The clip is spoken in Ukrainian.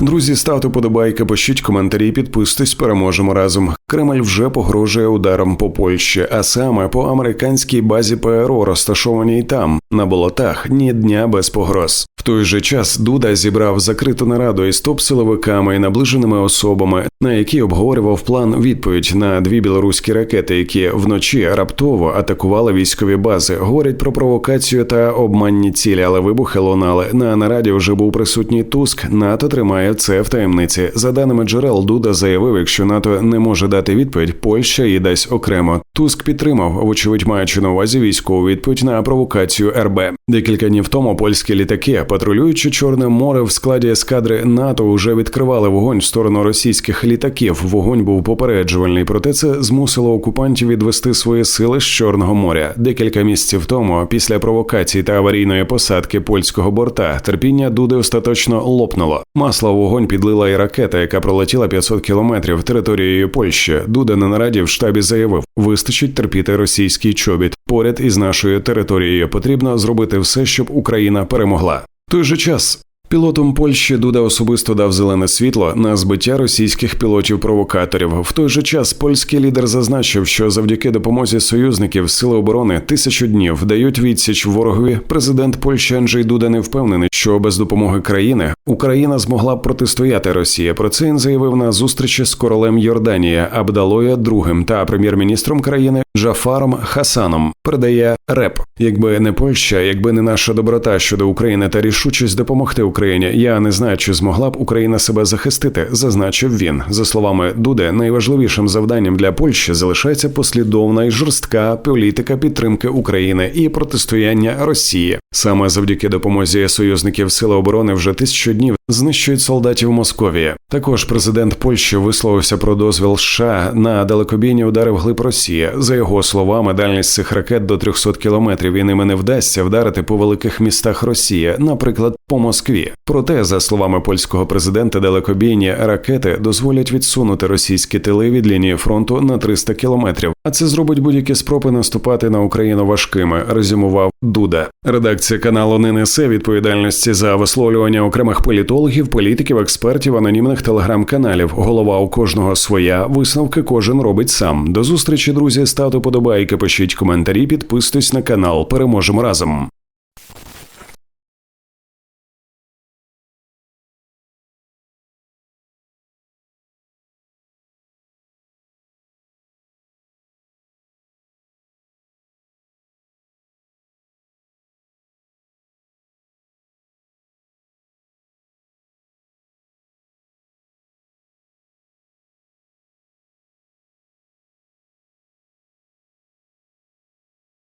Друзі, ставте подобайки, пишіть коментарі, підписуйтесь, переможемо разом. Кремль вже погрожує ударом по Польщі, а саме по американській базі ПРО, розташованій там, на болотах, ні дня без погроз. Той же час Дуда зібрав закриту нараду із топ-силовиками і наближеними особами, на якій обговорював план відповідь на дві білоруські ракети, які вночі раптово атакували військові бази. Говорять про провокацію та обманні цілі, але вибухи лунали. На нараді вже був присутній Туск. НАТО тримає це в таємниці. За даними джерел, Дуда заявив, якщо НАТО не може дати відповідь, Польща її дасть окремо. Туск підтримав, вочевидь, маючи на увазі військову відповідь на провокацію РБ. Декілька днів тому польські літаки, патрулюючи Чорне море в складі ескадри НАТО, вже відкривали вогонь в сторону російських літаків. Вогонь був попереджувальний, проте це змусило окупантів відвести свої сили з Чорного моря. Декілька місяців тому, після провокації та аварійної посадки польського борта, терпіння Дуди остаточно лопнуло. Масло вогонь підлила і ракета, яка пролетіла 500 кілометрів територією Польщі. Дуда на нараді в штабі заявив: вистачить терпіти російський чобіт. Поряд із нашою територією потрібно зробити все, щоб Україна перемогла. В той же час Пілотом Польщі Дуда особисто дав зелене світло на збиття російських пілотів-провокаторів. В той же час польський лідер зазначив, що завдяки допомозі союзників сили оборони тисячу днів дають відсіч ворогові. Президент Польщі Анджей Дуда не впевнений, що без допомоги країни Україна змогла б протистояти Росії. Про це він заявив на зустрічі з королем Йорданії Абдалоя II та прем'єр-міністром країни Джафаром Хасаном. Передає РЕП. Якби не Польща, якби не наша доброта щодо України та рішучість допомогти Україні, я не знаю, чи змогла б Україна себе захистити, зазначив він. За словами Дуде, найважливішим завданням для Польщі залишається послідовна і жорстка політика підтримки України і протистояння Росії. Саме завдяки допомозі союзників Сили оборони вже тисячу днів знищують солдатів Московії. Також президент Польщі висловився про дозвіл США на далекобійні удари вглиб Росії. За його словами, дальність цих ракет до 300 кілометрів і ними не вдасться вдарити по великих містах Росії, наприклад, по Москві. Проте, за словами польського президента, далекобійні ракети дозволять відсунути російські тили від лінії фронту на 300 кілометрів. А це зробить будь-які спроби наступати на Україну важкими. Резюмував Дуда. Редакція каналу не несе відповідальності за висловлювання окремих політологів, політиків, експертів, анонімних телеграм-каналів. Голова у кожного своя висновки кожен робить сам. До зустрічі, друзі. Ставте подобайки, пишіть коментарі, підписуйтесь на канал. Переможемо разом.